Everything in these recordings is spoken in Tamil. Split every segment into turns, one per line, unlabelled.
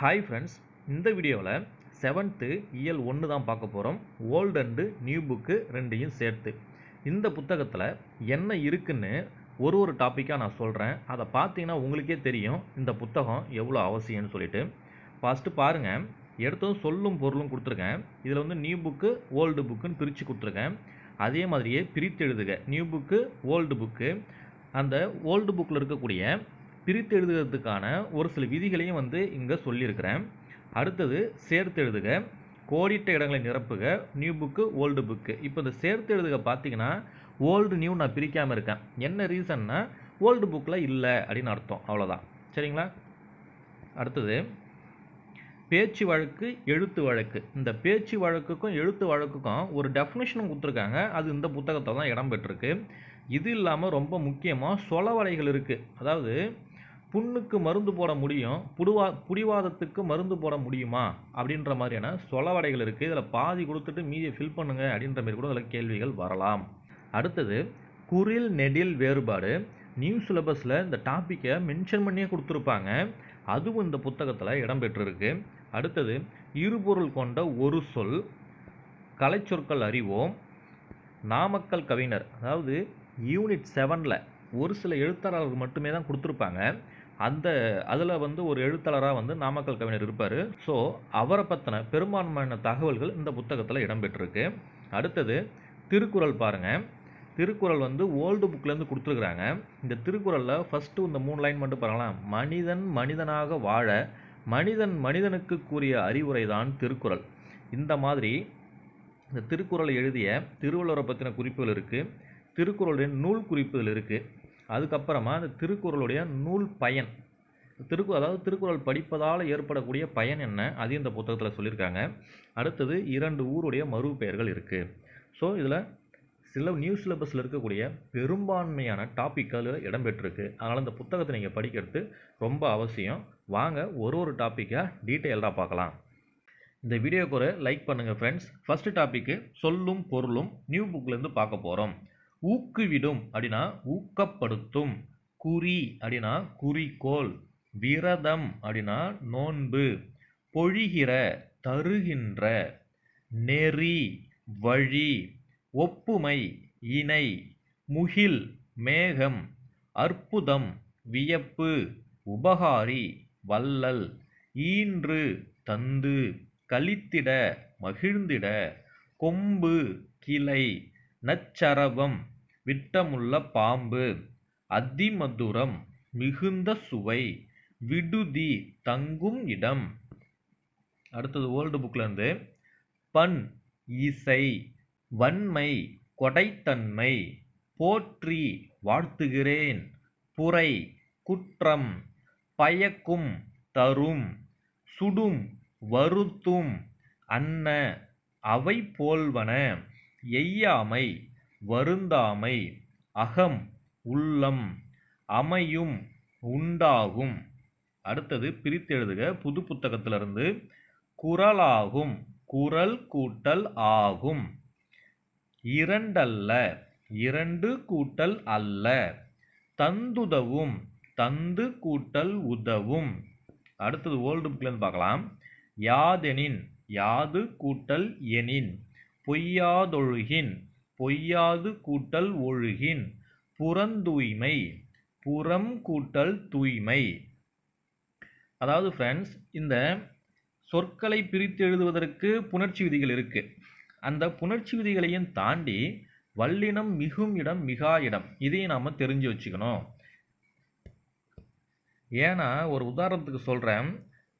ஹாய் ஃப்ரெண்ட்ஸ் இந்த வீடியோவில் செவன்த்து இயல் ஒன்று தான் பார்க்க போகிறோம் ஓல்டு அண்டு நியூ புக்கு ரெண்டையும் சேர்த்து. இந்த புத்தகத்தில் என்ன இருக்குன்னு ஒரு ஒரு டாப்பிக்காக நான் சொல்கிறேன் அதை பார்த்தீங்கன்னா உங்களுக்கே தெரியும் இந்த புத்தகம் எவ்வளோ அவசியம்னு சொல்லிட்டு. ஃபஸ்ட்டு பாருங்கள் எடுத்ததும் சொல்லும் பொருளும் கொடுத்துருக்கேன். இதில் வந்து நியூ புக்கு ஓல்டு புக்குன்னு பிரித்து கொடுத்துருக்கேன். அதே மாதிரியே பிரித்து எழுதுக. நியூ புக்கு ஓல்டு புக்கு அந்த ஓல்டு புக்கில் இருக்கக்கூடிய பிரித்து எழுதுகிறதுக்கான ஒரு சில விதிகளையும் வந்து இங்கே சொல்லியிருக்கிறேன். அடுத்தது சேர்த்து எழுதுக கோடிட்ட இடங்களை நிரப்புக நியூ புக்கு ஓல்டு புக்கு இப்போ இந்த சேர்த்து எழுதுக பார்த்தீங்கன்னா ஓல்டு நியூ நான் பிரிக்காமல் இருக்கேன். என்ன ரீசன்னா ஓல்டு புக்கில் இல்லை அப்படின்னு அர்த்தம். அவ்வளோதான் சரிங்களா? அடுத்தது பேச்சு வழக்கு எழுத்து வழக்கு. இந்த பேச்சு வழக்குக்கும் எழுத்து வழக்குக்கும் ஒரு டெஃபினேஷனும் கொடுத்துருக்காங்க. அது இந்த புத்தகத்தில் தான் இடம்பெற்றிருக்கு இது இல்லாமல் ரொம்ப முக்கியமாக சொலவடைகள் இருக்குது அதாவது புண்ணுக்கு மருந்து போட முடியும் புடுவா புடிவாதத்துக்கு மருந்து போட முடியுமா? அப்படின்ற மாதிரியான சொலவடைகள் இருக்குது இதில் பாதி கொடுத்துட்டு மீதியை ஃபில் பண்ணுங்க அப்படின்ற மாதிரி கூட இதில் கேள்விகள் வரலாம். அடுத்தது குரில் நெடில் வேறுபாடு. நியூ சிலபஸில் இந்த டாப்பிக்கை மென்ஷன் பண்ணியே கொடுத்துருப்பாங்க. அதுவும் இந்த புத்தகத்தில் இடம்பெற்றிருக்கு. அடுத்தது இருபொருள் கொண்ட ஒரு சொல் கலைச்சொற்கள் அறிவோம். நாமக்கல் கவிஞர் அதாவது யூனிட் செவனில் ஒரு சில எழுத்தாளர்கள் மட்டுமே தான் கொடுத்துருப்பாங்க. அந்த அதில் வந்து ஒரு எழுத்தாளராக வந்து நாமக்கல் கவிஞர் இருப்பார். ஸோ அவரை பற்றின பெரும்பான்மையான தகவல்கள் இந்த புத்தகத்தில் இடம்பெற்றிருக்கு. அடுத்தது திருக்குறள் பாருங்கள் திருக்குறள் வந்து ஓல்டு புக்லேருந்து கொடுத்துருக்குறாங்க. இந்த திருக்குறளில் ஃபஸ்ட்டு இந்த மூணு லைன் மட்டும் பாருங்களேன். மனிதன் மனிதனாக வாழ மனிதன் மனிதனுக்கு கூறிய அறிவுரை தான் திருக்குறள். இந்த மாதிரி இந்த திருக்குறளை எழுதிய திருவள்ளுவரை பற்றின குறிப்புகள் இருக்குது திருக்குறளின் நூல் குறிப்புகள் இருக்குது அதுக்கப்புறமா அந்த திருக்குறளுடைய நூல் பயன். திருக்கு அதாவது திருக்குறள் படிப்பதால் ஏற்படக்கூடிய பயன் என்ன? அது இந்த புத்தகத்தில் சொல்லியிருக்காங்க. அடுத்தது இரண்டு ஊருடைய மறு பெயர்கள் இருக்குது ஸோ இதில் சில நியூ சிலபஸில் இருக்கக்கூடிய பெரும்பான்மையான டாப்பிக்கள் இடம்பெற்றிருக்கு அதனால் இந்த புத்தகத்தை நீங்கள் படிக்கிறது ரொம்ப அவசியம். வாங்க ஒரு ஒரு டாப்பிக்காக டீட்டெயில்டாக பார்க்கலாம். இந்த வீடியோக்கு ஒரு லைக் பண்ணுங்கள் ஃப்ரெண்ட்ஸ் ஃபஸ்ட்டு டாப்பிக்கு சொல்லும் பொருளும் நியூ புக்லேருந்து பார்க்க போகிறோம் ஊக்குவிடும் அப்படின்னா ஊக்கப்படுத்தும். குறி அப்படின்னா குறிக்கோள். விரதம் அப்படின்னா நோன்பு. பொழிகிற தருகின்ற. நெறி வழி ஒப்புமை இணை முகில் மேகம் அற்புதம் வியப்பு உபகாரி வள்ளல் ஈன்று தந்து கழித்திட மகிழ்ந்திட கொம்பு கிளை நச்சரவம் விட்டமுள்ள பாம்பு. அதிமதுரம் மிகுந்த சுவை. விடுதி தங்கும் இடம். அடுத்தது ஓல்டு புக்லேருந்து பண் இசை வன்மை கொடைத்தன்மை போற்றி வாழ்த்துகிறேன் புரை குற்றம் பயக்கும் தரும் சுடும் வருத்தும் அன்ன அவை போல்வன எய்யாமை வருந்தாமை அகம் உள்ளம் அமையும் உண்டாகும். அடுத்தது பிரித்தெழுதுக புது புத்தகத்திலிருந்து குரலாகும் குரல் கூட்டல் ஆகும். இரண்டல்ல. இரண்டு கூட்டல் அல்ல. தந்துதவும் தந்து கூட்டல் உதவும். அடுத்தது ஓல்டு புக்லேருந்து பார்க்கலாம். யாதெனின் யாது கூட்டல் எனின். பொய்யாதொழுகின் பொய்யாது கூட்டல் ஒழுகின் புறந்தூய்மை புறம் கூட்டல் தூய்மை. அதாவது ஃப்ரெண்ட்ஸ் இந்த சொற்களை பிரித்து எழுதுவதற்கு புணர்ச்சி விதிகள் இருக்குது அந்த புணர்ச்சி விதிகளையும் தாண்டி வல்லினம் மிகும் இடம் மிகா இடம். இதையும் நாம் தெரிஞ்சு வச்சுக்கணும். ஏன்னா ஒரு உதாரணத்துக்கு சொல்கிறேன்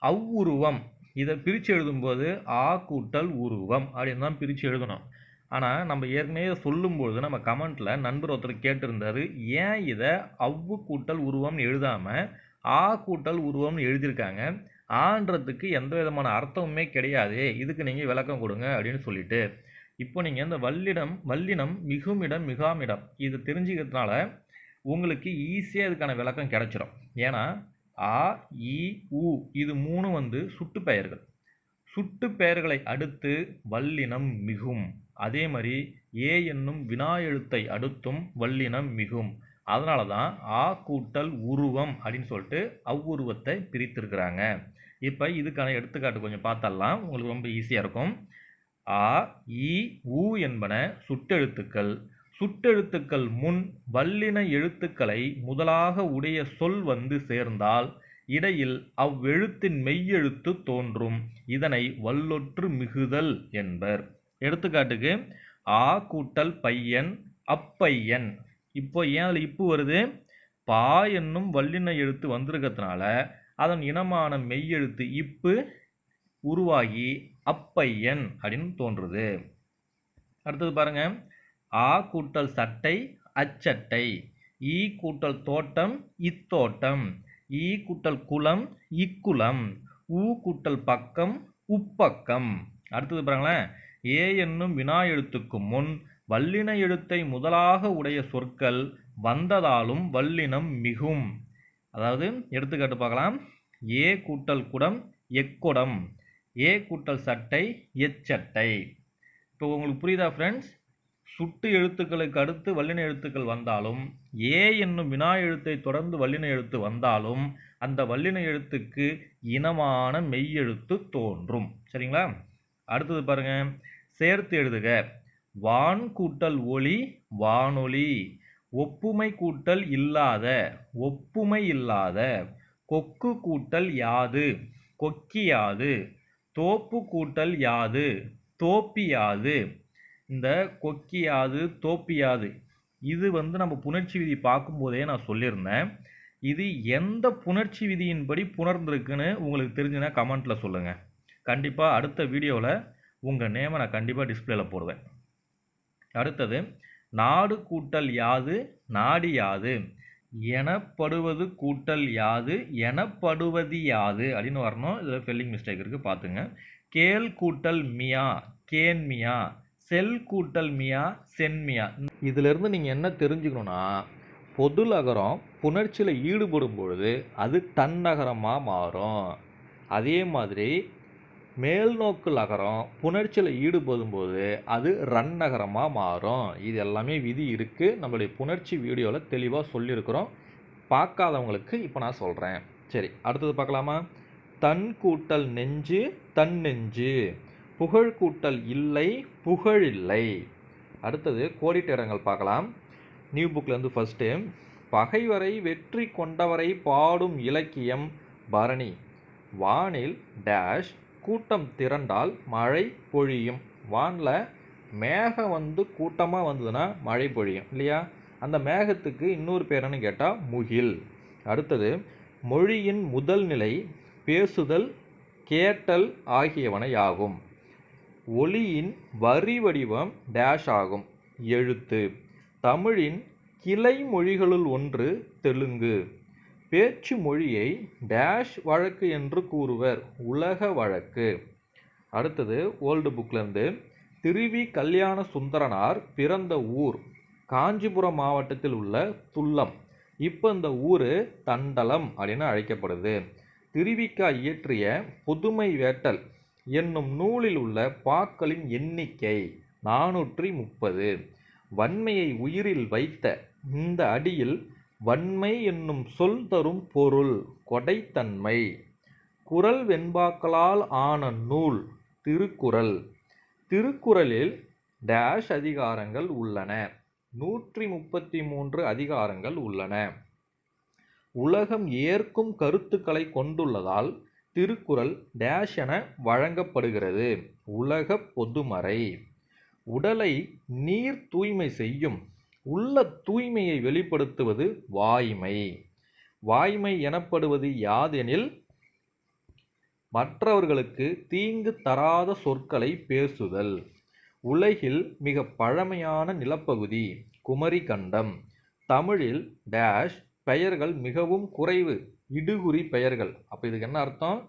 அவ்வுருவம் இதை பிரித்து எழுதும்போது ஆ கூட்டல் உருவம் அப்படின்னு தான் பிரித்து எழுதணும். ஆனால் நம்ம ஏற்கனவே சொல்லும்பொழுது நம்ம கமெண்ட்டில் நண்பர் ஒருத்தர் கேட்டிருந்தாரு ஏன் இதை அவ்வு கூட்டல் உருவம்னு எழுதாமல் ஆ கூட்டல் உருவம்னு எழுதியிருக்காங்க? ஆன்றதுக்கு எந்த விதமான அர்த்தமுமே கிடையாது இதுக்கு நீங்கள் விளக்கம் கொடுங்க அப்படின்னு சொல்லிட்டு. இப்போ நீங்கள் இந்த வல்லிடம் வல்லினம் மிகுமிடம் மிகாமிடம் இதை இது தெரிஞ்சுக்கிறதுனால உங்களுக்கு ஈஸியாக இதுக்கான விளக்கம் கிடைச்சிரும். ஏன்னா ஆ இ உ இது மூணு வந்து சுட்டு பெயர்கள். சுட்டு பெயர்களை அடுத்து வல்லினம் மிகும். அதே மாதிரி ஏ என்னும் வினா எழுத்தை அடுத்தும் வல்லினம் மிகும். அதனால தான் ஆ கூட்டல் உருவம் அப்படின்னு சொல்லிட்டு அவ்வுருவத்தை பிரித்திருக்கிறாங்க. இப்போ இதுக்கான எடுத்துக்காட்டு கொஞ்சம் பார்த்தாலாம் உங்களுக்கு ரொம்ப ஈஸியாக இருக்கும். ஆ இ உ என்பன சுட்டெழுத்துக்கள். சுட்டெழுத்துக்கள் முன் வல்லின எழுத்துக்களை முதலாக உடைய சொல் வந்து சேர்ந்தால் இடையில் அவ்வெழுத்தின் மெய்யெழுத்து தோன்றும். இதனை வல்லொற்று மிகுதல் என்பர். எடுத்துக்காட்டுக்கு ஆ கூட்டல் பையன் அப்பையன். இப்போ ஏன் அதில் இப்பு வருது? பா என்னும் வல்லின எழுத்து வந்திருக்கிறதுனால அதன் இனமான மெய்யெழுத்து இப்பு உருவாகி அப்பையன் அப்படின்னு தோன்றுது. அடுத்தது பாருங்க. ஆ கூட்டல் சட்டை அச்சட்டை. ஈ கூட்டல் தோட்டம் இத்தோட்டம். ஈ கூட்டல் குளம் இக்குளம். ஊ கூட்டல் பக்கம் உப்பக்கம். அடுத்தது பாருங்களேன். ஏ என்னும் வினா எழுத்துக்கு முன் வல்லின எழுத்தை முதலாக உடைய சொற்கள் வந்ததாலும் வல்லினம் மிகும். அதாவது எடுத்துக்காட்டு பார்க்கலாம். ஏ கூட்டல் குடம் எக்குடம் ஏ கூட்டல் சட்டை எச்சட்டை இப்போ உங்களுக்கு புரியுதா ஃப்ரெண்ட்ஸ் சுட்டு எழுத்துக்களுக்கு அடுத்து வல்லின எழுத்துக்கள் வந்தாலும் ஏ என்னும் வினா எழுத்தை தொடர்ந்து வல்லின எழுத்து வந்தாலும் அந்த வல்லின எழுத்துக்கு இனமான மெய்யெழுத்து தோன்றும். சரிங்களா? அடுத்தது பாருங்க. சேர்த்து எழுதுக. வான் கூட்டல் ஒளி வானொலி ஒப்புமை கூட்டல் இல்லாத ஒப்புமை இல்லாத. கொக்கு கூட்டல் யாது கொக்கியாது தோப்பு கூட்டல் யாது தோப்பியாது இந்த கொக்கியாது தோப்பியாது இது வந்து நம்ம புணர்ச்சி விதி பார்க்கும்போதே நான் சொல்லியிருந்தேன். இது எந்த புணர்ச்சி விதியின்படி புணர்ந்திருக்குன்னு உங்களுக்கு தெரிஞ்சுன்னா கமெண்ட்டில் சொல்லுங்கள் கண்டிப்பாக அடுத்த வீடியோவில் உங்கள் நேமை நான் கண்டிப்பாக டிஸ்பிளேல போடுவேன். அடுத்தது நாடு கூட்டல் யாது நாடி யாது எனப்படுவது கூட்டல் யாது எனப்படுவது யாது அப்படின்னு வரணும். இதில் ஃபெல்லிங் மிஸ்டேக் இருக்குது பார்த்துங்க கேள் கூட்டல் மியா கேன்மியா செல் கூட்டல் மியா சென்மியா இதிலிருந்து நீங்கள் என்ன தெரிஞ்சுக்கணுன்னா பொதுலகரம் புணர்ச்சியில் ஈடுபடும் பொழுது அது தன்னகரமாக மாறும். அதே மாதிரி மேல்நோக்கு நகரம் புணர்ச்சியில் ஈடுபடும் போது அது ரன் நகரமாக மாறும். இது எல்லாமே விதி இருக்குது நம்மளுடைய புணர்ச்சி வீடியோவில் தெளிவாக சொல்லியிருக்கிறோம். பார்க்காதவங்களுக்கு இப்போ நான் சொல்கிறேன் சரி அடுத்தது பார்க்கலாமா? தன் கூட்டல் நெஞ்சு தன் நெஞ்சு. புகழ் கூட்டல் இல்லை புகழ் இல்லை. அடுத்தது கோடிட்ட இடங்கள் பார்க்கலாம். நியூ புக்லேருந்து ஃபஸ்ட்டு பகைவரை வெற்றி கொண்டவரை பாடும் இலக்கியம். பரணி வானில் டேஷ் கூட்டம் திரண்டால் மழை பொழியும். வானில் மேகம் வந்து கூட்டமாக வந்ததுன்னா மழை பொழியும் இல்லையா? அந்த மேகத்துக்கு இன்னொரு பேருன்னு கேட்டால் முகில். அடுத்தது மொழியின் முதல் நிலை பேசுதல் கேட்டல் ஆகியவனை ஆகும். ஒளியின் வரி வடிவம் டேஷ் ஆகும். எழுத்து. தமிழின் கிளை மொழிகளுள் ஒன்று தெலுங்கு. பேச்சு மொழியை டேஷ் வழக்கு என்று கூறுவர் உலக வழக்கு. அடுத்தது ஓல்டு புக்லேருந்து திருவி கல்யாண சுந்தரனார் பிறந்த ஊர் காஞ்சிபுரம் மாவட்டத்தில் உள்ள துல்லம் இப்போ இந்த ஊர் தண்டலம் அப்படின்னு அழைக்கப்படுது. திருவிக்கா இயற்றிய புதுமை வேட்டல் என்னும் நூலில் உள்ள பாக்களின் எண்ணிக்கை நானூற்றி முப்பது. வன்மையை உயிரில் வைத்த இந்த அடியில் வன்மை என்னும் சொல் தரும் பொருள் கொடைத்தன்மை. குரல் வெண்பாக்களால் ஆன நூல் திருக்குறள். திருக்குறளில் டேஷ் அதிகாரங்கள் உள்ளன. நூற்றி முப்பத்தி மூன்று அதிகாரங்கள் உள்ளன. உலகம் ஏற்கும் கருத்துக்களை கொண்டுள்ளதால் திருக்குறள் டேஷ் என வழங்கப்படுகிறது. உலக பொதுமறை. உடலை நீர் தூய்மை செய்யும் உள்ள தூய்மையை வெளிப்படுத்துவது வாய்மை. வாய்மை எனப்படுவது யாதெனில் மற்றவர்களுக்கு தீங்கு தராத சொற்களை பேசுதல். உலகில் மிக பழமையான நிலப்பகுதி குமரி கண்டம் தமிழில் டேஷ் பெயர்கள் மிகவும் குறைவு இடுகுறி பெயர்கள். அப்போ இதுக்கு என்ன அர்த்தம்?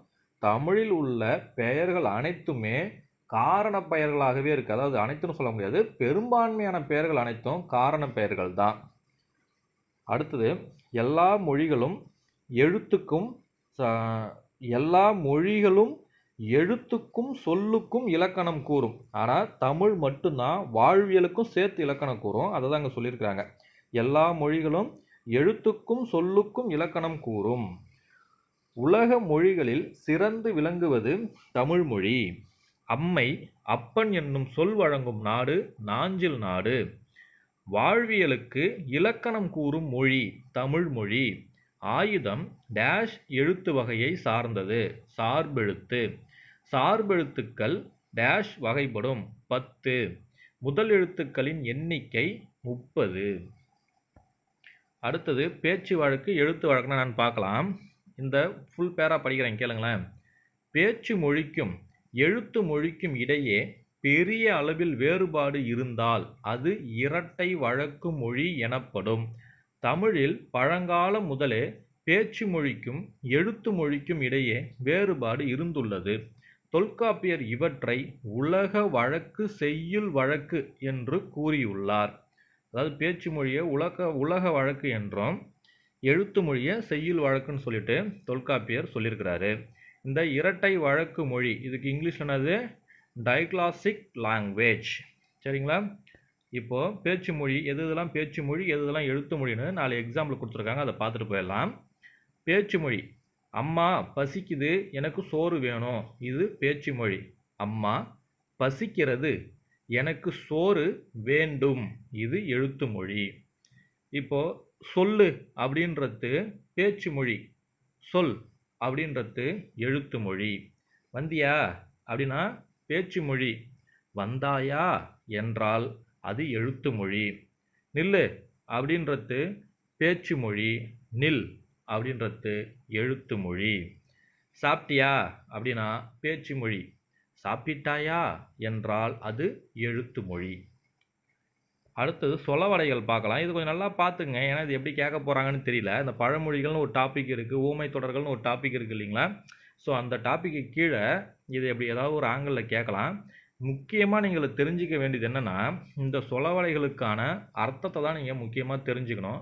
தமிழில் உள்ள பெயர்கள் அனைத்துமே காரண பெயர்களாகவே இருக்குது அதாவது அனைத்துன்னு சொல்ல முடியாது. பெரும்பான்மையான பெயர்கள் அனைத்தும் காரண பெயர்கள் தான் அடுத்தது எல்லா மொழிகளும் எழுத்துக்கும் எல்லா மொழிகளும் எழுத்துக்கும் சொல்லுக்கும் இலக்கணம் கூறும். ஆனால் தமிழ் மட்டும்தான் வாழ்வியலுக்கும் சேர்த்து இலக்கணம் கூறும். அதை தான் அங்கே சொல்லியிருக்கிறாங்க. எல்லா மொழிகளும் எழுத்துக்கும் சொல்லுக்கும் இலக்கணம் கூறும். உலக மொழிகளில் சிறந்து விளங்குவது தமிழ் மொழி. அம்மை அப்பன் என்னும் சொல் வழங்கும் நாடு நாஞ்சில் நாடு. வாழ்வியலுக்கு இலக்கணம் கூறும் மொழி தமிழ் மொழி. ஆயுதம் டேஷ் எழுத்து வகையை சார்ந்தது. சார்பெழுத்து. சார்பெழுத்துக்கள் டேஷ் வகைப்படும். பத்து. முதல் எழுத்துக்களின் எண்ணிக்கை முப்பது. அடுத்தது பேச்சு வழக்கு எழுத்து வழக்குனா நான் பார்க்கலாம். இந்த ஃபுல் பேரா படிக்கிறேன் கேளுங்களேன். பேச்சு மொழிக்கும் எழுத்து மொழிக்கும் இடையே பெரிய அளவில் வேறுபாடு இருந்தால் அது இரட்டை வழக்கு மொழி எனப்படும். தமிழில் பழங்காலம் முதலே பேச்சு மொழிக்கும் எழுத்து மொழிக்கும் இடையே வேறுபாடு இருந்துள்ளது. தொல்காப்பியர் இவற்றை உலக வழக்கு செய்யுள் வழக்கு என்று கூறியுள்ளார். அதாவது பேச்சு மொழியை உலக உலக வழக்கு என்றும் எழுத்து மொழியை செய்யுள் வழக்குன்னு சொல்லிட்டு தொல்காப்பியர் சொல்லியிருக்கிறாரு. இந்த இரட்டை வழக்கு மொழி இதுக்கு இங்கிலீஷ் என்னது? டைக்ளாசிக் லாங்குவேஜ் சரிங்களா? இப்போது பேச்சு மொழி எது இதெல்லாம் பேச்சு மொழி எது இதெல்லாம் எழுத்து மொழின்னு நாலு எக்ஸாம்பிள் கொடுத்துருக்காங்க. அதை பார்த்துட்டு போயிடலாம். பேச்சு மொழி. அம்மா பசிக்குது எனக்கு சோறு வேணும். இது பேச்சு மொழி. அம்மா பசிக்கிறது எனக்கு சோறு வேண்டும். இது எழுத்து மொழி. இப்போது சொல்லு அப்படின்றது பேச்சு மொழி. சொல். அப்படின்றது எழுத்து மொழி. வந்தியா? அப்படின்னா பேச்சு மொழி. வந்தாயா என்றால் அது எழுத்து மொழி. நில்லு அப்படின்றது பேச்சு மொழி. நில் அப்படின்றது எழுத்து மொழி. சாப்பிட்டியா? அப்படின்னா பேச்சு மொழி. சாப்பிட்டாயா என்றால் அது எழுத்து மொழி. அடுத்தது சொலவடைகள் பார்க்கலாம். இது கொஞ்சம் நல்லா பார்த்துங்க. ஏன்னா இது எப்படி கேட்க போகிறாங்கன்னு தெரியல. இந்த பழமொழிகள்னு ஒரு டாபிக் இருக்குது ஊமை தொடர்கள்னு ஒரு டாபிக் இருக்குது இல்லைங்களா? ஸோ அந்த டாப்பிக்கு கீழே இது எப்படி ஏதாவது ஒரு ஆங்கிளில் கேட்கலாம். முக்கியமாக நீங்கள் தெரிஞ்சிக்க வேண்டியது என்னென்னா இந்த சொலவடைகளுக்கான அர்த்தத்தை தான் நீங்கள் முக்கியமாக தெரிஞ்சுக்கணும்.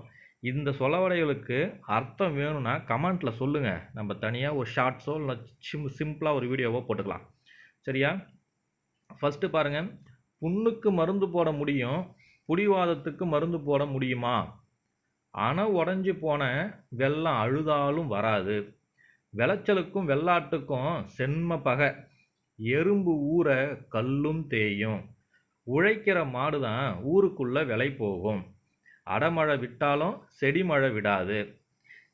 இந்த சொலவடைகளுக்கு அர்த்தம் வேணும்னா கமெண்ட்டில் சொல்லுங்கள் நம்ம தனியாக ஒரு ஷார்ட்ஸோ இல்லை சிம் சிம்பிளாக ஒரு வீடியோவோ போட்டுக்கலாம். சரியா? ஃபஸ்ட்டு பாருங்கள் புண்ணுக்கு மருந்து போட முடியும். புடிவாதத்துக்கு மருந்து போட முடியுமா? அணை உடஞ்சி போன வெள்ளம் அழுதாலும் வராது. விளைச்சலுக்கும் வெள்ளாட்டுக்கும் செம்ம பகை. எறும்பு ஊற கல்லும் தேயும். உழைக்கிற மாடு தான் ஊருக்குள்ளே விலை போகும். அடமழை விட்டாலும் செடி மழை விடாது.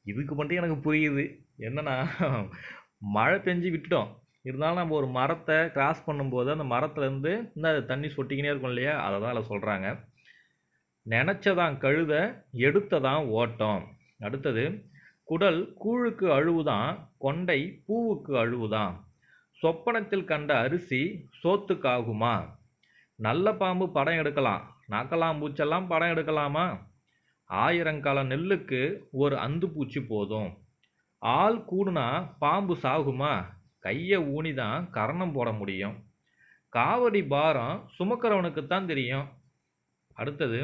இதுக்கு மட்டும் எனக்கு புரியுது. என்னன்னா மழை பெஞ்சு விட்டுட்டோம். இருந்தாலும் நம்ம ஒரு மரத்தை கிராஸ் பண்ணும்போது அந்த மரத்துலேருந்து இந்த தண்ணி சொட்டிக்கினே இருக்கும் இல்லையா? அதை தான் அதில் சொல்கிறாங்க நினச்சதான் கழுத எடுத்ததான் ஓட்டம். அடுத்தது குடல் கூழுக்கு அழுவுதான் கொண்டை பூவுக்கு அழுவுதான். சொப்பனத்தில் கண்ட அரிசி சோத்துக்காகுமா? நல்ல பாம்பு படம் எடுக்கலாம். நாக்கலாம் பூச்செல்லாம் படம் எடுக்கலாமா? ஆயிரங்கால நெல்லுக்கு ஒரு அந்து பூச்சி போதும். ஆள் கூடுனா பாம்பு சாகுமா? கையை ஊனி தான் கரணம் போட முடியும். காவடி பாரம் சுமக்கிறவனுக்கு தான் தெரியும். அடுத்தது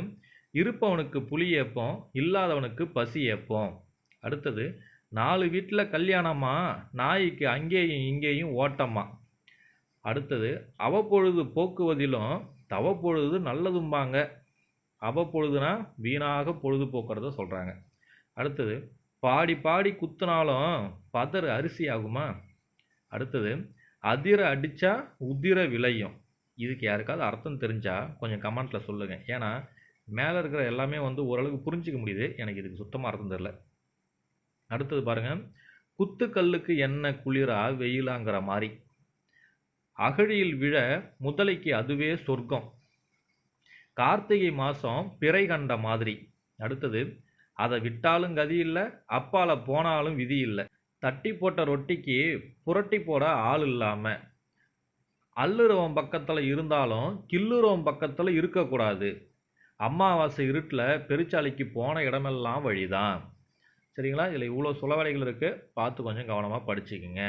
இருப்பவனுக்கு புலி ஏப்போம் இல்லாதவனுக்கு பசி ஏப்போம். அடுத்தது நாலு வீட்டில் கல்யாணமா? நாய்க்கு அங்கேயும் இங்கேயும் ஓட்டமா? அடுத்தது அவப்பொழுது போக்குவதிலும் தவப்பொழுது நல்லதும்பாங்க. அவப்பொழுதுனா வீணாக பொழுது போக்குறத சொல்கிறாங்க அடுத்தது பாடி பாடி குத்துனாலும் பதறு அரிசி ஆகுமா அடுத்தது அதிர அடித்தா உதிர விளையும். இதுக்கு யாருக்காவது அர்த்தம் தெரிஞ்சால் கொஞ்சம் கமெண்ட்டில் சொல்லுங்கள் ஏன்னா மேலே இருக்கிற எல்லாமே வந்து ஓரளவுக்கு புரிஞ்சிக்க முடியுது. எனக்கு இதுக்கு சுத்தமாக அர்த்தம் தெரில அடுத்தது பாருங்கள் குத்துக்கல்லுக்கு என்ன குளிரா வெயிலாங்கிற மாதிரி அகழியில் விழ முதலைக்கு அதுவே சொர்க்கம். கார்த்திகை மாதம் பிறை கண்ட மாதிரி. அடுத்தது அதை விட்டாலும் கதி இல்லை அப்பால போனாலும் விதி இல்லை. தட்டி போட்ட ரொட்டிக்கு புரட்டி போட ஆள் இல்லாமல் அல்லுறவன் பக்கத்தில் இருந்தாலும் கில்லுறவன் பக்கத்தில் இருக்கக்கூடாது. அமாவாசை இருட்டில் பெருச்சாலைக்கு போன இடமெல்லாம் வழிதான். சரிங்களா? இதில் இவ்வளோ சுலவடைகள் இருக்குது பார்த்து கொஞ்சம் கவனமாக படிச்சுக்கோங்க.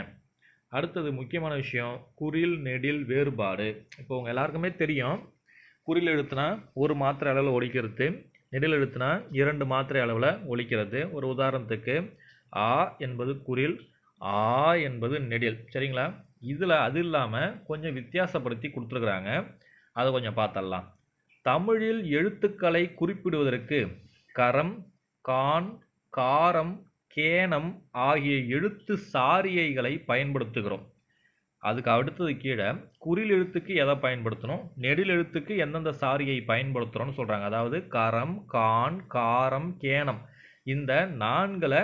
அடுத்தது முக்கியமான விஷயம் குறில் நெடில் வேறுபாடு. இப்போ உங்கள் எல்லாருக்குமே தெரியும். குறில் எழுத்துனா ஒரு மாத்திரை அளவில் ஒழிக்கிறது. நெடில் எழுத்துனா இரண்டு மாத்திரை அளவில் ஒழிக்கிறது. ஒரு உதாரணத்துக்கு ஆ என்பது குறில் ஆ என்பது நெடில். சரிங்களா? இதில் அது இல்லாமல் கொஞ்சம் வித்தியாசப்படுத்தி கொடுத்துருக்குறாங்க. அதை கொஞ்சம் பார்த்தரலாம் தமிழில் எழுத்துக்களை குறிப்பிடுவதற்கு கரம் கான் காரம் கேனம் ஆகிய எழுத்து சாரியைகளை பயன்படுத்துகிறோம். அதுக்கு அடுத்தது கீழே குறில் எழுத்துக்கு எதை பயன்படுத்தணும்? நெடில் எழுத்துக்கு எந்தெந்த சாரியை பயன்படுத்துகிறோன்னு சொல்கிறாங்க அதாவது கரம் கான் காரம் கேனம். இந்த நான்களை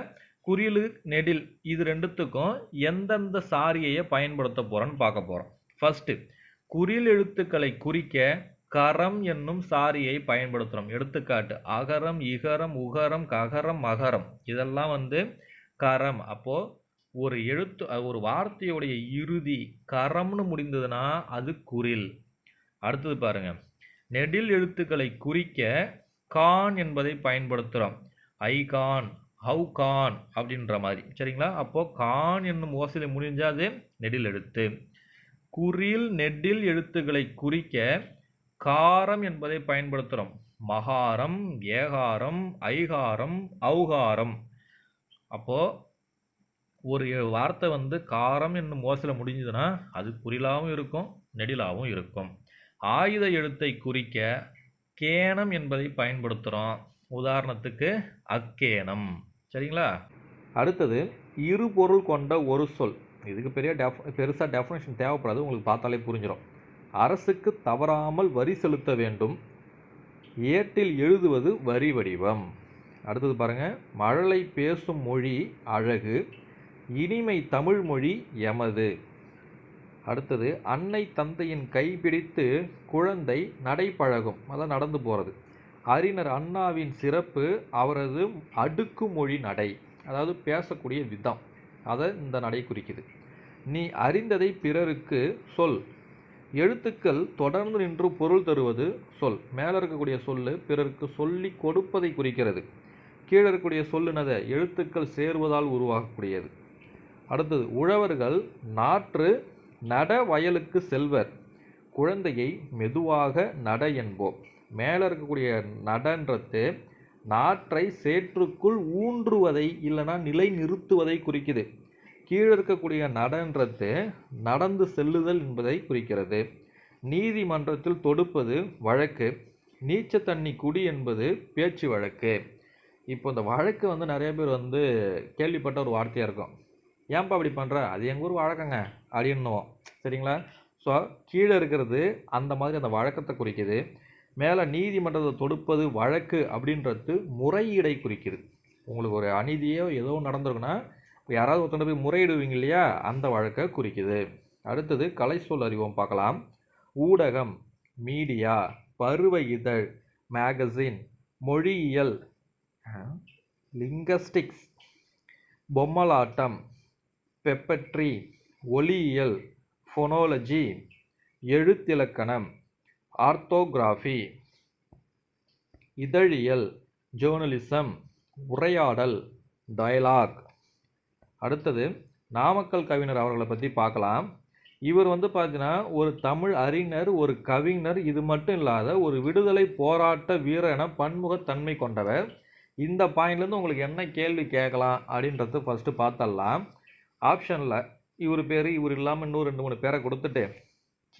குறிலு நெடில் இது ரெண்டுத்துக்கும் எந்தெந்த சாரியையை பயன்படுத்த போகிறோன்னு பார்க்க போகிறோம் ஃபஸ்ட்டு குறில் எழுத்துக்களை குறிக்க கரம் என்னும் சாரியை பயன்படுத்துகிறோம் எடுத்துக்காட்டு அகரம் இகரம் உகரம் ககரம் மகரம். இதெல்லாம் வந்து கரம். அப்போது ஒரு எழுத்து ஒரு வார்த்தையுடைய இறுதி கரம்னு முடிந்ததுன்னா அது குறில் அடுத்தது பாருங்க. நெடில் எழுத்துக்களை குறிக்க கான் என்பதை பயன்படுத்துகிறோம் ஐ கான் ஹவு கான் அப்படின்ற மாதிரி. சரிங்களா? அப்போது கான் என்னும் ஓசையில் முடிஞ்சால் அது நெடில் எழுத்து. குறில் நெடில் எழுத்துக்களை குறிக்க காரம் என்பதை பயன்படுத்துகிறோம் மகாரம் ஏகாரம் ஐகாரம் ஔகாரம். அப்போது ஒரு வார்த்தை வந்து காரம் என்னும் ஓசையில் முடிஞ்சதுன்னா அது குறிலாகவும் இருக்கும் நெடிலாகவும் இருக்கும். ஆயுத எழுத்தை குறிக்க கேனம் என்பதை பயன்படுத்துகிறோம் உதாரணத்துக்கு அக்கேனம் சரிங்களா? அடுத்தது இரு பொருள் கொண்ட ஒரு சொல். இதுக்கு பெரிய டெஃப் பெருசாக டெஃபினேஷன் தேவைப்படாது உங்களுக்கு பார்த்தாலே புரிஞ்சிடும் அரசுக்கு தவறாமல் வரி செலுத்த வேண்டும். ஏட்டில் எழுதுவது வரி வடிவம். அடுத்தது பாருங்கள் மழலை பேசும் மொழி அழகு இனிமை தமிழ் மொழி எமது. அடுத்தது அன்னை தந்தையின் கைப்பிடித்து குழந்தை நடைப்பழகும். அதான் நடந்து போகிறது அறிஞர் அண்ணாவின் சிறப்பு அவரது அடுக்கு மொழி நடை அதாவது பேசக்கூடிய விதம். அதை இந்த நடை குறிக்குது. நீ அறிந்ததை பிறருக்கு சொல். எழுத்துக்கள் தொடர்ந்து நின்று பொருள் தருவது சொல். மேலே இருக்கக்கூடிய சொல்லு பிறருக்கு சொல்லி கொடுப்பதை குறிக்கிறது. கீழே இருக்கக்கூடிய சொல்லுனதை எழுத்துக்கள் சேருவதால் உருவாகக்கூடியது. அடுத்தது உழவர்கள் நாற்று நட வயலுக்கு செல்வர். குழந்தையை மெதுவாக நட என்போம். மேலே இருக்கக்கூடிய நடன்றது நாற்றை சேற்றுக்குள் ஊன்றுவதை இல்லைன்னா நிலை நிறுத்துவதை குறிக்குது. கீழே இருக்கக்கூடிய நடன்றது நடந்து செல்லுதல் என்பதை குறிக்கிறது. நீதிமன்றத்தில் தொடுப்பது வழக்கு நீச்ச தண்ணி குடி என்பது பேச்சு வழக்கு. இப்போ இந்த வழக்கு வந்து நிறைய பேர் வந்து கேள்விப்பட்ட ஒரு வார்த்தையாக இருக்கும். ஏன்பா அப்படி பண்ணுற அது எங்கள் ஊர் வழக்கங்க அப்படின்னுவோம். சரிங்களா? ஸோ கீழே இருக்கிறது அந்த மாதிரி அந்த வழக்கத்தை குறிக்குது. மேலே நீதிமன்றத்தை தொடுப்பது வழக்கு அப்படின்றது முறையீடை குறிக்குது. உங்களுக்கு ஒரு அநீதியோ ஏதோ நடந்திருக்குன்னா யாராவது ஒருத்தர் போய் முறையிடுவீங்க இல்லையா? அந்த வழக்கை குறிக்குது. அடுத்தது கலை சொல் அறிவோம் பார்க்கலாம். ஊடகம் மீடியா பருவ இதழ் மேகசின் மொழியியல் லிங்கஸ்டிக்ஸ் பொம்மலாட்டம் பெப்பட்ரி ஒலியியல் ஃபொனாலஜி எழுத்திலக்கணம் ஆர்த்தோகிராஃபி இதழியல் ஜேர்னலிசம் உரையாடல் டயலாக். அடுத்தது நாமக்கல் கவிஞர் அவர்களை பற்றி பார்க்கலாம். இவர் வந்து பார்த்தீங்கன்னா ஒரு தமிழ் அறிஞர் ஒரு கவிஞர் இது மட்டும் இல்லாத ஒரு விடுதலை போராட்ட வீரர் என பன்முகத்தன்மை கொண்டவர். இந்த பாயிண்ட்லேருந்து உங்களுக்கு என்ன கேள்வி கேட்கலாம் அப்படின்றத ஃபஸ்ட்டு பார்த்தலாம் ஆப்ஷனில் இவர் பேர் இவர் இல்லாமல் இன்னும் ரெண்டு மூணு பேரை கொடுத்துட்டு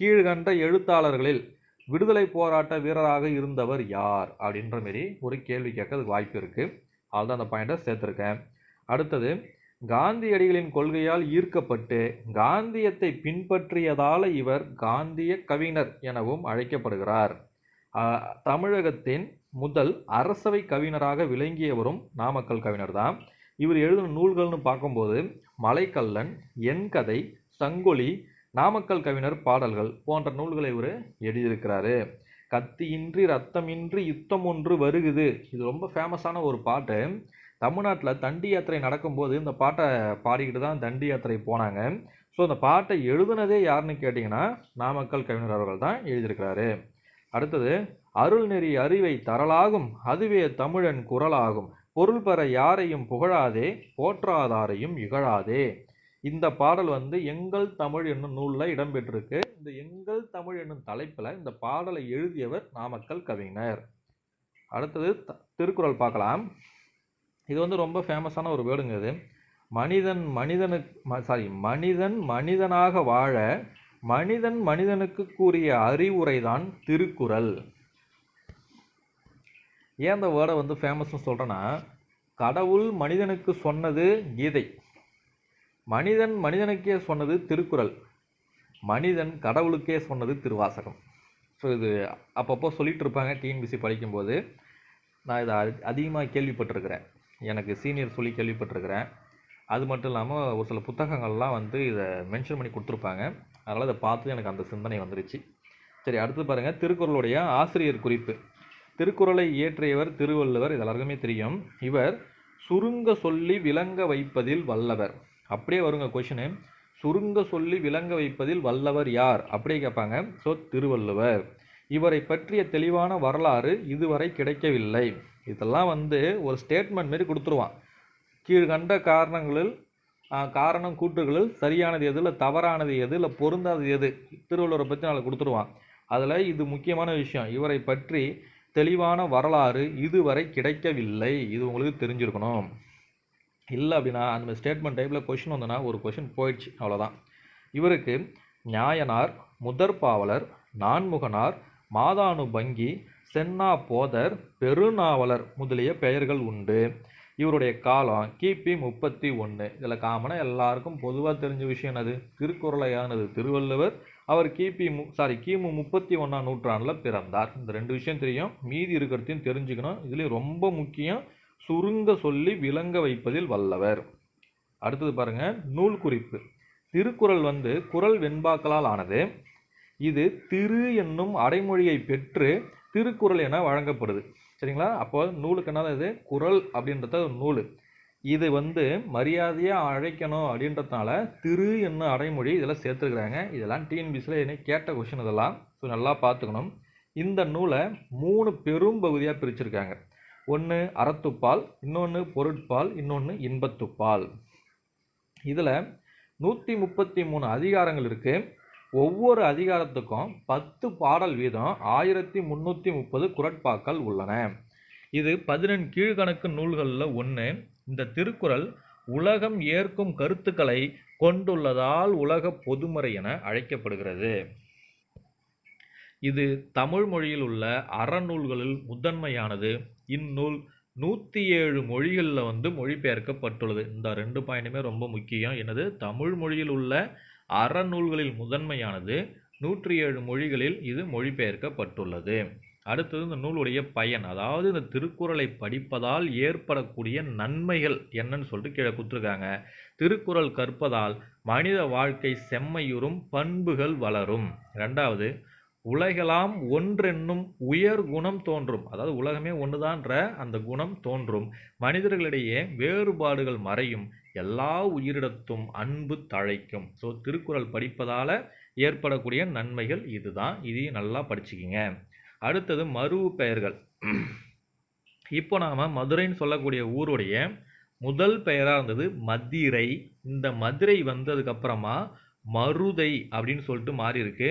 கீழ்கண்ட எழுத்தாளர்களில் விடுதலை போராட்ட வீரராக இருந்தவர் யார்? அப்படின்ற மாரி ஒரு கேள்வி கேட்கறதுக்கு வாய்ப்பு இருக்குது அதுதான் அந்த பாயிண்ட்டை சேர்த்துருக்கேன். அடுத்தது காந்தியடிகளின் கொள்கையால் ஈர்க்கப்பட்டு காந்தியத்தை பின்பற்றியதால் இவர் காந்திய கவிஞர் எனவும் அழைக்கப்படுகிறார். தமிழகத்தின் முதல் அரசவை கவிஞராக விளங்கியவரும் நாமக்கல் கவிஞர் தான் இவர் எழுதின நூல்கள்னு பார்க்கும்போது மலைக்கல்லன் என் கதை சங்கொலி நாமக்கல் கவிஞர் பாடல்கள் போன்ற நூல்களை இவர் எழுதியிருக்கிறாரு. கத்தியின்றி ரத்தமின்றி யுத்தம் ஒன்று வருகுது. இது ரொம்ப ஃபேமஸான ஒரு பாட்டு. தமிழ்நாட்டில் தண்டி யாத்திரை நடக்கும்போது இந்த பாட்டை பாடிக்கிட்டு தான் தண்டி யாத்திரை போனாங்க. ஸோ அந்த பாட்டை எழுதுனதே யாருன்னு கேட்டிங்கன்னா நாமக்கல் கவிஞர் அவர்கள் தான் எழுதியிருக்கிறாரு. அடுத்தது அருள்நெறி அறிவை தரலாகும் அதுவே தமிழன் குரலாகும். பொருள் பெற யாரையும் புகழாதே போற்றாதாரையும் இகழாதே. இந்த பாடல் வந்து எங்கள் தமிழ் என்னும் நூலில் இடம்பெற்றிருக்கு. இந்த எங்கள் தமிழ் என்னும் தலைப்பில் இந்த பாடலை எழுதியவர் நாமக்கல் கவிஞர். அடுத்தது திருக்குறள் பார்க்கலாம். இது வந்து ரொம்ப ஃபேமஸான ஒரு வேர்டுங்க இது. மனிதன் மனிதனுக்கு சாரி மனிதன் மனிதனாக வாழ மனிதன் மனிதனுக்கு கூறிய அறிவுரை தான் திருக்குறள். ஏன் அந்த வேர்டை வந்து ஃபேமஸ்னு சொல்கிறேன்னா கடவுள் மனிதனுக்கு சொன்னது கீதை. மனிதன் மனிதனுக்கே சொன்னது திருக்குறள். மனிதன் கடவுளுக்கே சொன்னது திருவாசகம். ஸோ இது அப்பப்போ சொல்லிகிட்டு இருப்பாங்க டிஎன்பிசி படிக்கும்போது. நான் இதை அதிகமாக கேள்விப்பட்டிருக்கிறேன். எனக்கு சீனியர் சொல்லி கேள்விப்பட்டிருக்கிறேன். அது மட்டும் இல்லாமல் ஒரு சில புத்தகங்கள்லாம் வந்து இதை மென்ஷன் பண்ணி கொடுத்துருப்பாங்க. அதனால் அதை பார்த்து எனக்கு அந்த சிந்தனை வந்துருச்சு. சரி அடுத்து பாருங்கள் திருக்குறளுடைய ஆசிரியர் குறிப்பு. திருக்குறளை இயற்றியவர் திருவள்ளுவர் இது எல்லாருக்குமே தெரியும். இவர் சுருங்க சொல்லி விளங்க வைப்பதில் வல்லவர். அப்படியே வருங்க கொஷினு சுருங்க சொல்லி விளங்க வைப்பதில் வல்லவர் யார்? அப்படியே கேட்பாங்க. ஸோ திருவள்ளுவர். இவரை பற்றிய தெளிவான வரலாறு இதுவரை கிடைக்கவில்லை. இதெல்லாம் வந்து ஒரு ஸ்டேட்மெண்ட் மாரி கொடுத்துருவான். கீழ்கண்ட காரணங்களில் காரணம் கூற்றுகளில் சரியானது எது இல்லை தவறானது எது இல்லை பொருந்தாதது எது திருவள்ளுவரை பற்றி நாளை கொடுத்துருவான். அதில் இது முக்கியமான விஷயம். இவரை பற்றி தெளிவான வரலாறு இதுவரை கிடைக்கவில்லை. இது உங்களுக்கு தெரிஞ்சிருக்கணும். இல்லை அப்படின்னா அந்த ஸ்டேட்மெண்ட் டைப்பில் கொஷின் வந்தனா ஒரு கொஷின் போயிடுச்சு. அவ்வளோதான் இவருக்கு நியாயனார் முதற்பாவலர் நான்முகனார் மாதானுபங்கி சென்னா போதர் பெருநாவலர் முதலிய பெயர்கள் உண்டு. இவருடைய காலம் கிபி முப்பத்தி ஒன்று இதில் காமனாக எல்லாருக்கும் பொதுவாக தெரிஞ்ச விஷயம் என்னது? திருக்குறளையானது. திருவள்ளுவர் அவர் கிபி மு சாரி கிமு முப்பத்தி ஒன்றாம் நூற்றாண்டில் பிறந்தார். இந்த ரெண்டு விஷயம் தெரியும். மீதி இருக்கிறதையும் தெரிஞ்சுக்கணும். இதுலேயும் ரொம்ப முக்கியம் சுருங்க சொல்லி விளங்க வைப்பதில் வல்லவர். அடுத்தது பாருங்கள் நூல் குறிப்பு. திருக்குறள் வந்து குரல் வெண்பாக்களால் ஆனது. இது திரு என்னும் அடைமொழியை பெற்று திருக்குறள் என வழங்கப்படுது. சரிங்களா? அப்போ நூலுக்கு என்ன இது? குரல் அப்படின்றத நூல். இது வந்து மரியாதையாக அழைக்கணும் அப்படின்றதுனால திரு என்னும் அடைமொழி இதெல்லாம் சேர்த்துருக்குறாங்க. இதெல்லாம் டிஎன்பிசியில் என்ன கேட்ட கொஷின் இதெல்லாம். ஸோ நல்லா பார்த்துக்கணும். இந்த நூலை மூணு பெரும் பகுதியாக பிரிச்சிருக்காங்க. ஒன்று அறத்துப்பால் இன்னொன்று பொருட்பால் இன்னொன்று இன்பத்துப்பால். இதில் நூற்றி முப்பத்தி மூணு அதிகாரங்கள் இருக்குது ஒவ்வொரு அதிகாரத்துக்கும் பத்து பாடல் வீதம் ஆயிரத்தி முந்நூற்றி முப்பது குரட்பாக்கள் உள்ளன. இது பதினெண் கீழ்கணக்கு நூல்களில் ஒன்று இந்த திருக்குறள் உலகம் ஏற்கும் கருத்துக்களை கொண்டுள்ளதால் உலக பொதுமறை என அழைக்கப்படுகிறது. இது தமிழ் மொழியில் உள்ள அறநூல்களில் முதன்மையானது. இந்நூல் நூற்றி ஏழு மொழிகளில் வந்து மொழிபெயர்க்கப்பட்டுள்ளது. இந்த ரெண்டு பாயிண்ட்டுமே ரொம்ப முக்கியம். எனது தமிழ் மொழியில் உள்ள அறநூல்களில் முதன்மையானது நூற்றி ஏழு மொழிகளில் இது மொழிபெயர்க்கப்பட்டுள்ளது. அடுத்தது இந்த நூலுடைய பயன் அதாவது இந்த திருக்குறளை படிப்பதால் ஏற்படக்கூடிய நன்மைகள் என்னன்னு சொல்லிட்டு கீழே கொடுத்துருக்காங்க. திருக்குறள் கற்பதால் மனித வாழ்க்கை செம்மையுறும் பண்புகள் வளரும். ரெண்டாவது உலகெல்லாம் ஒன்றென்னும் உயர் குணம் தோன்றும். அதாவது உலகமே ஒன்றுதான்ற அந்த குணம் தோன்றும். மனிதர்களிடையே வேறுபாடுகள் மறையும். எல்லா உயிரிடத்தும் அன்பு தழைக்கும். ஸோ திருக்குறள் படிப்பதால் ஏற்படக்கூடிய நன்மைகள் இதுதான். இதையும் நல்லா படிச்சுக்கிங்க. அடுத்தது மருவு பெயர்கள். இப்போ நாம் மதுரைன்னு சொல்லக்கூடிய ஊருடைய முதல் பெயராக இருந்தது மதிரை. இந்த மதுரை வந்ததுக்கப்புறமா மருதை அப்படின்னு சொல்லிட்டு மாறி இருக்கு.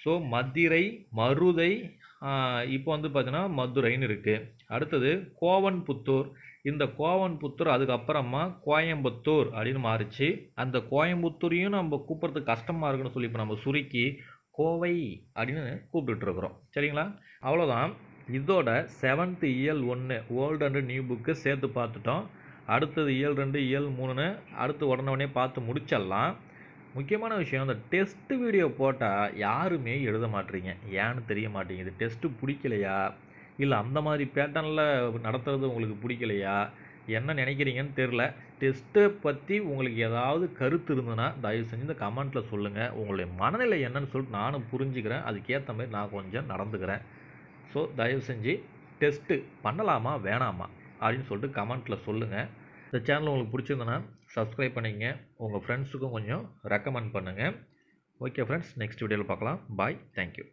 ஸோ மதுரை மருதை இப்போ வந்து பார்த்தீங்கன்னா மதுரைன்னு இருக்குது அடுத்தது கோவன்புத்தூர். இந்த கோவன் புத்தூர் அதுக்கப்புறமா கோயம்புத்தூர் அப்படின்னு மாறிச்சு. அந்த கோயம்புத்தூரையும் நம்ம கூப்பிட்றதுக்கு கஷ்டமாக இருக்குன்னு சொல்லி இப்போ நம்ம சுருக்கி கோவை அப்படின்னு கூப்பிட்டுட்ருக்குறோம் சரிங்களா? அவ்வளோதான் இதோட செவன்த்து இயல் ஒன்று ஓல்டு அண்டு நியூ புக்கு சேர்த்து பார்த்துட்டோம். அடுத்தது இயல் ரெண்டு இயல் மூணுன்னு அடுத்து உடனே உடனே பார்த்து முடிச்சிடலாம். முக்கியமான விஷயம் அந்த டெஸ்ட்டு வீடியோ போட்டால் யாருமே எழுத மாட்டீங்க. ஏன்னு தெரிய மாட்டேங்குது. டெஸ்ட்டு பிடிக்கலையா? இல்லை அந்த மாதிரி பேட்டர்னில் நடத்துறது உங்களுக்கு பிடிக்கலையா? என்ன நினைக்கிறீங்கன்னு தெரில டெஸ்ட்டை பற்றி உங்களுக்கு ஏதாவது கருத்து இருந்ததுன்னா தயவு செஞ்சு இந்த கமெண்ட்டில் சொல்லுங்கள் உங்களுடைய மனநிலை என்னன்னு சொல்லிட்டு நானும் புரிஞ்சுக்கிறேன். அதுக்கேற்ற மாதிரி நான் கொஞ்சம் நடந்துக்கிறேன். ஸோ தயவு செஞ்சு டெஸ்ட்டு பண்ணலாமா வேணாமா? அப்படின்னு சொல்லிட்டு கமெண்ட்டில் சொல்லுங்கள் இந்த சேனல் உங்களுக்கு பிடிச்சிருந்தனா சப்ஸ்கிரைப் பண்ணிக்கங்க. உங்கள் ஃப்ரெண்ட்ஸுக்கும் கொஞ்சம் ரெக்கமெண்ட் பண்ணுங்கள் ஓகே ஃப்ரெண்ட்ஸ் நெக்ஸ்ட் வீடியோவில் பார்க்கலாம். Bye thank you